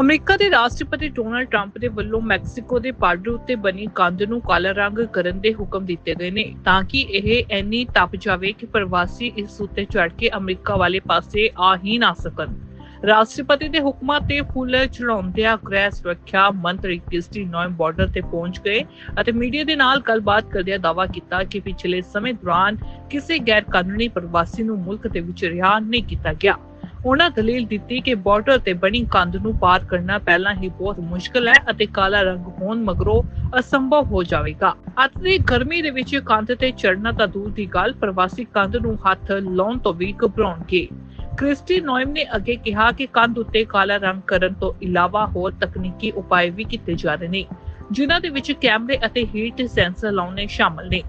America ਦੇ ਰਾਸ਼ਟਰਪਤੀ Donald Trump ਦੇ ਵੱਲੋਂ ਮੈਕਸੀਕੋ ਦੇ ਬਾਰਡਰ ਉੱਤੇ ਬਣੀ ਕੰਧ ਨੂੰ ਕਾਲਾ ਰੰਗ ਕਰਨ ਦੇ ਹੁਕਮ ਦਿੱਤੇ ਗਏ ਨੇ, ਤਾਂ ਕਿ ਇਹ ਇੰਨੀ ਤਪ ਜਾਵੇ ਕਿ ਪ੍ਰਵਾਸੀ ਇਸ ਉੱਤੇ ਚੜ੍ਹ ਕੇ ਅਮਰੀਕਾ ਵਾਲੇ ਪਾਸੇ ਆ ਹੀ ਨਾ ਸਕਣ। ਰਾਸ਼ਟਰਪਤੀ ਦੇ ਹੁਕਮਾਂ ਤੇ ਫੁੱਲ ਚੜਾਉਂਦਿਆਂ ਗ੍ਰਹਿ ਸੁਰੱਖਿਆ ਮੰਤਰੀ ਕ੍ਰਿਸਟੀ ਨੋਇਮ ਬਾਰਡਰ ਤੇ ਪਹੁੰਚ ਗਏ ਅਤੇ ਮੀਡੀਆ ਦੇ ਨਾਲ ਗੱਲਬਾਤ ਕਰਦਿਆਂ ਦਾਅਵਾ ਕੀਤਾ ਕਿ ਪਿਛਲੇ ਸਮੇਂ ਦੌਰਾਨ ਕਿਸੇ ਗੈਰ ਕਾਨੂੰਨੀ ਪ੍ਰਵਾਸੀ ਨੂੰ ਮੁਲਕ ਦੇ ਵਿੱਚ ਰਿਹਾ ਨਹੀਂ ਕੀਤਾ ਗਿਆ। ਉਹਨਾਂ ਦਲੀਲ ਦਿੱਤੀ ਕਿ ਬਾਰਡਰ ਤੇ ਬਣੀ ਕੰਧ ਨੂੰ ਪਾਰ ਕਰਨਾ ਪਹਿਲਾਂ ਹੀ ਬਹੁਤ ਮੁਸ਼ਕਲ ਹੈ ਅਤੇ ਕਾਲਾ ਰੰਗ ਹੋਣ ਮਗਰੋਂ ਅਸੰਭਵ ਹੋ ਜਾਵੇਗਾ। ਅੱਤ ਦੀ ਗਰਮੀ ਦੇ ਵਿੱਚ ਕੰਧ ਤੇ ਚੜਨਾ ਤਾਂ ਦੂਰ ਦੀ ਗੱਲ, ਪ੍ਰਵਾਸੀ ਕੰਧ ਨੂੰ ਹੱਥ ਲਾਉਣ ਤੋਂ ਵੀ ਘਬਰਾਉਣਗੇ। ਕ੍ਰਿਸਟੀ ਨੋਇਮ ਨੇ ਅੱਗੇ ਕਿਹਾ ਕਿ ਕੰਧ ਉੱਤੇ ਕਾਲਾ ਰੰਗ ਕਰਨ ਤੋਂ ਇਲਾਵਾ ਹੋਰ ਤਕਨੀਕੀ ਉਪਾਅ ਵੀ ਕੀਤੇ ਜਾ ਰਹੇ ਨੇ, ਜਿਨ੍ਹਾਂ ਦੇ ਵਿੱਚ ਕੈਮਰੇ ਅਤੇ ਹੀਟ ਸੈਂਸਰ ਲਾਉਣੇ ਸ਼ਾਮਲ ਨੇ।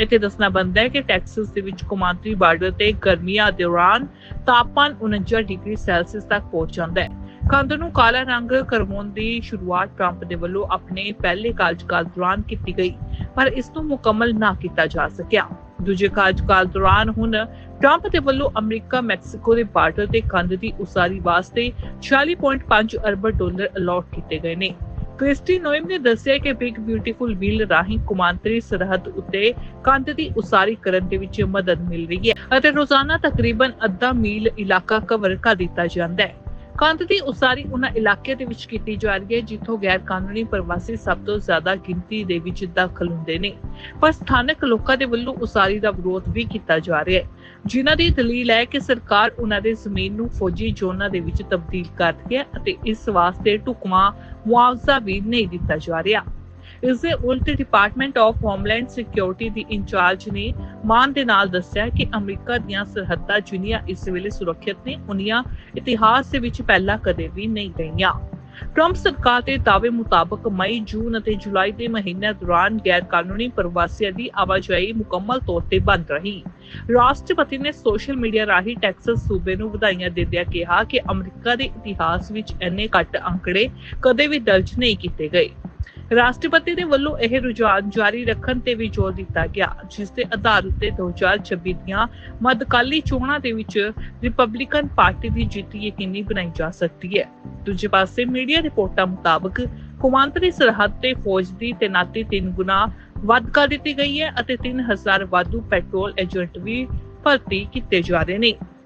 ਇੱਥੇ ਦੱਸਣਾ ਬਣਦਾ ਹੈ ਕਿ ਟੈਕਸਸ ਦੇ ਵਿੱਚ ਕੌਮਾਂਤਰੀ ਬਾਰਡਰ ਤੇ ਗਰਮੀਆਂ ਦੌਰਾਨ ਤਾਪਮਾਨ 49 ਡਿਗਰੀ ਸੈਲਸੀਅਸ ਤੱਕ ਪਹੁੰਚ ਜਾਂਦਾ ਹੈ। ਕੰਧ ਨੂੰ ਕਾਲਾ ਰੰਗ ਕਰਵਾਉਣ ਦੀ ਸ਼ੁਰੂਆਤ ਟਰੰਪ ਦੇ ਵੱਲੋਂ ਆਪਣੇ ਪਹਿਲੇ ਕਾਰਜਕਾਲ ਦੌਰਾਨ ਕੀਤੀ ਗਈ, ਪਰ ਇਸ ਨੂੰ ਮੁਕੰਮਲ ਨਾ ਕੀਤਾ ਜਾ ਸਕਿਆ। ਦੂਜੇ ਕਾਰਜਕਾਲ ਦੌਰਾਨ ਹੁਣ ਟਰੰਪ ਦੇ ਵੱਲੋਂ ਅਮਰੀਕਾ, ਮੈਕਸੀਕੋ ਦੇ ਬਾਰਡਰ ਤੇ ਕੰਧ ਦੀ ਉਸਾਰੀ ਵਾਸਤੇ 40.5 ਅਰਬ ਡਾਲਰ ਅਲਾਟ ਕੀਤੇ ਗਏ ਨੇ। ਕ੍ਰਿਸਟੀ ਨੋਇਮ ਨੇ ਦੱਸਿਆ ਕਿ ਬਿਗ ਬਿਊਟੀਫੁਲ ਬਿਲ ਰਾਹੀਂ ਕੁਮਾਂਤਰੀ ਸਰਹੱਦ ਉੱਤੇ ਕੰਧ ਦੀ ਉਸਾਰੀ ਕਰਨ ਦੇ ਵਿੱਚ ਮਦਦ ਮਿਲ ਰਹੀ ਹੈ ਅਤੇ ਰੋਜ਼ਾਨਾ ਤਕਰੀਬਨ ਅੱਧਾ ਮੀਲ ਇਲਾਕਾ ਕਵਰ ਕਰ ਦਿੱਤਾ ਜਾਂਦਾ ਹੈ। ਕੰਧ ਦੀ ਉਸਾਰੀ ਉਹਨਾਂ ਇਲਾਕੇ ਦੇ ਵਿੱਚ ਕੀਤੀ ਜਾ ਰਹੀ ਹੈ, ਜਿੱਥੋਂ ਗੈਰ ਕਾਨੂੰਨੀ ਪ੍ਰਵਾਸੀ ਸਭ ਤੋਂ ਜ਼ਿਆਦਾ ਗਿਣਤੀ ਦੇ ਵਿੱਚ ਦਾਖਲ ਹੁੰਦੇ ਨੇ। ਪਰ ਸਥਾਨਕ ਲੋਕਾਂ ਦੇ ਵੱਲੋਂ ਉਸਾਰੀ ਦਾ ਵਿਰੋਧ ਵੀ ਕੀਤਾ ਜਾ ਰਿਹਾ ਹੈ। ਜਿਨ੍ਹਾਂ ਦੀ ਦਲੀਲ ਹੈ ਕਿ ਸਰਕਾਰ ਉਹਨਾਂ ਦੇ ਜ਼ਮੀਨ ਨੂੰ ਫੌਜੀ ਜ਼ੋਨਾਂ ਦੇ ਵਿੱਚ ਤਬਦੀਲ ਕਰ ਰਹੀ ਹੈ ਅਤੇ ਇਸ ਵਾਸਤੇ ਢੁਕਵਾਂ ਮੁਆਵਜ਼ਾ ਵੀ ਨਹੀਂ ਦਿੱਤਾ ਜਾ ਰਿਹਾ। ਇਸ ਦੇ ਉਲਟ ਡਿਪਾਰਟਮੈਂਟ ਆਫ ਹੋਮਲੈਂਡ ਸਿਕਿਉਰਿਟੀ ਦੀ ਇੰਚਾਰਜ ਨੇ ਮਾਨ ਦੇ ਨਾਲ ਦੱਸਿਆ ਕਿ ਅਮਰੀਕਾ ਦੀਆਂ ਸਰਹੱਦਾਂ ਜਿੰਨੀਆਂ ਇਸ ਵੇਲੇ ਸੁਰੱਖਿਅਤ ਨੇ, ਉਨੀਆਂ ਇਤਿਹਾਸ ਦੇ ਵਿੱਚ ਪਹਿਲਾਂ ਕਦੇ ਵੀ ਨਹੀਂ ਗਈਆਂ। ਟਰੰਪ ਸਰਕਾਰ ਦੇ ਦਾਅਵੇ ਮੁਤਾਬਕ ਮਈ, ਜੂਨ ਅਤੇ ਜੁਲਾਈ ਦੇ ਮਹੀਨਿਆਂ ਦੌਰਾਨ ਗੈਰ ਕਾਨੂੰਨੀ ਪ੍ਰਵਾਸੀਆਂ ਦੀ ਆਵਾਜਾਈ ਮੁਕੰਮਲ ਤੌਰ ਤੇ ਬੰਦ ਰਹੀ। ਰਾਸ਼ਟਰਪਤੀ ਨੇ ਸੋਸ਼ਲ ਮੀਡੀਆ ਰਾਹੀਂ ਟੈਕਸਸ ਸੂਬੇ ਨੂੰ ਵਧਾਈਆਂ ਦਿੰਦਿਆਂ ਕਿਹਾ ਕਿ ਅਮਰੀਕਾ ਦੇ ਇਤਿਹਾਸ ਵਿੱਚ ਇੰਨੇ ਘੱਟ ਅੰਕੜੇ ਕਦੇ ਵੀ ਦਰਜ ਨਹੀਂ ਕੀਤੇ ਗਏ। ਰਾਸ਼ਟਰਪਤੀ ਦੇ ਵੱਲੋਂ ਇਹ ਰੁਝਾਨ ਜਾਰੀ ਰੱਖਣ ਤੇ ਵੀ ਜ਼ੋਰ ਦਿੱਤਾ ਗਿਆ, ਜਿਸ ਦੇ ਆਧਾਰ ਉੱਤੇ 2026 ਦੀਆਂ ਮੱਧਕਾਲੀ ਚੋਣਾਂ ਦੇ ਵਿੱਚ ਰਿਪਬਲਿਕਨ ਪਾਰਟੀ ਦੀ ਜਿੱਤ ਯਕੀਨੀ ਬਣਾਈ ਜਾ ਸਕਦੀ ਹੈ। ਦੂਜੇ ਪਾਸੇ ਮੀਡੀਆ ਰਿਪੋਰਟਾਂ ਮੁਤਾਬਕ ਕੌਮਾਂਤਰੀ ਸਰਹੱਦ ਤੇ ਫੌਜ ਦੀ ਤੈਨਾਤੀ ਤਿੰਨ ਗੁਣਾ ਵੱਧ ਕਰ ਦਿੱਤੀ ਗਈ ਹੈ ਅਤੇ 3000 ਵਾਧੂ ਪੈਟਰੋਲ ਏਜੰਟ ਵੀ ਭਰਤੀ ਕੀਤੇ ਜਾ ਰਹੇ ਨੇ।